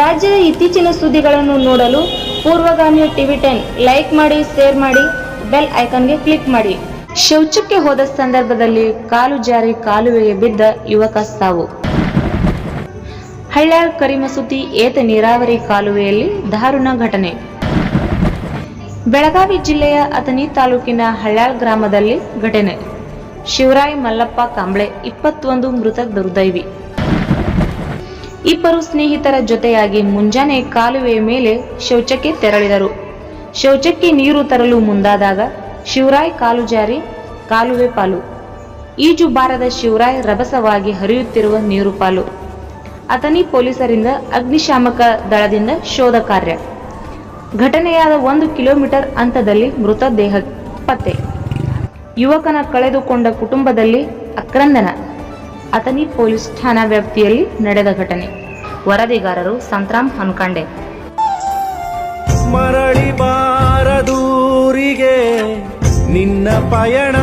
ರಾಜ್ಯದ ಇತ್ತೀಚಿನ ಸುದ್ದಿಗಳನ್ನು ನೋಡಲು ಪೂರ್ವಗಾಮಿ ಟಿವಿ ಟೆನ್ ಲೈಕ್ ಮಾಡಿ, ಶೇರ್ ಮಾಡಿ, ಬೆಲ್ ಐಕಾನ್ಗೆ ಕ್ಲಿಕ್ ಮಾಡಿ. ಶೌಚಕ್ಕೆ ಹೋದ ಸಂದರ್ಭದಲ್ಲಿ ಕಾಲು ಜಾರಿ ಕಾಲುವೆಗೆ ಬಿದ್ದ ಯುವಕ ಸಾವು. ಹಳ್ಳ್ಯಾಳ್ ಕರಿಮಸೂತಿ ಏತ ನೀರಾವರಿ ಕಾಲುವೆಯಲ್ಲಿ ದಾರುಣ ಘಟನೆ. ಬೆಳಗಾವಿ ಜಿಲ್ಲೆಯ ಅಥನಿ ತಾಲೂಕಿನ ಹಳ್ಯಾಳ್ ಗ್ರಾಮದಲ್ಲಿ ಘಟನೆ. ಶಿವರಾಯ್ ಮಲ್ಲಪ್ಪ ಕಾಂಬ್ಳೆ ಇಪ್ಪತ್ತೊಂದು ಮೃತ ದುರ್ದೈವಿ. ಇಬ್ಬರು ಸ್ನೇಹಿತರ ಜೊತೆಯಾಗಿ ಮುಂಜಾನೆ ಕಾಲುವೆ ಮೇಲೆ ಶೌಚಕ್ಕೆ ತೆರಳಿದರು. ಶೌಚಕ್ಕೆ ನೀರು ತರಲು ಮುಂದಾದಾಗ ಶಿವರಾಯ್ ಕಾಲು ಜಾರಿ, ಕಾಲುವೆ ಪಾಲು. ಈಜು ಬಾರದ ಶಿವರಾಯ್ ರಭಸವಾಗಿ ಹರಿಯುತ್ತಿರುವ ನೀರು ಪಾಲು. ಅತನಿ ಪೊಲೀಸರಿಂದ ಅಗ್ನಿಶಾಮಕ ದಳದಿಂದ ಶೋಧ ಕಾರ್ಯ. ಘಟನೆಯಾದ ಒಂದು ಕಿಲೋಮೀಟರ್ ಅಂತದಲ್ಲಿ ಮೃತದೇಹ ಪತ್ತೆ. ಯುವಕನ ಕಳೆದುಕೊಂಡ ಕುಟುಂಬದಲ್ಲಿ ಆಕ್ರಂದನ ಅಥಣಿ ಪೊಲೀಸ್ ಠಾಣಾ ವ್ಯಾಪ್ತಿಯಲ್ಲಿ ನಡೆದ ಘಟನೆ. ವರದಿಗಾರರು ಸಂತ್ರಾಮ್ ಹನ್ಕಂಡೆ. ಮರಳಿ ಬಾರದೂರಿಗೆ ನಿನ್ನ ಪಯಣ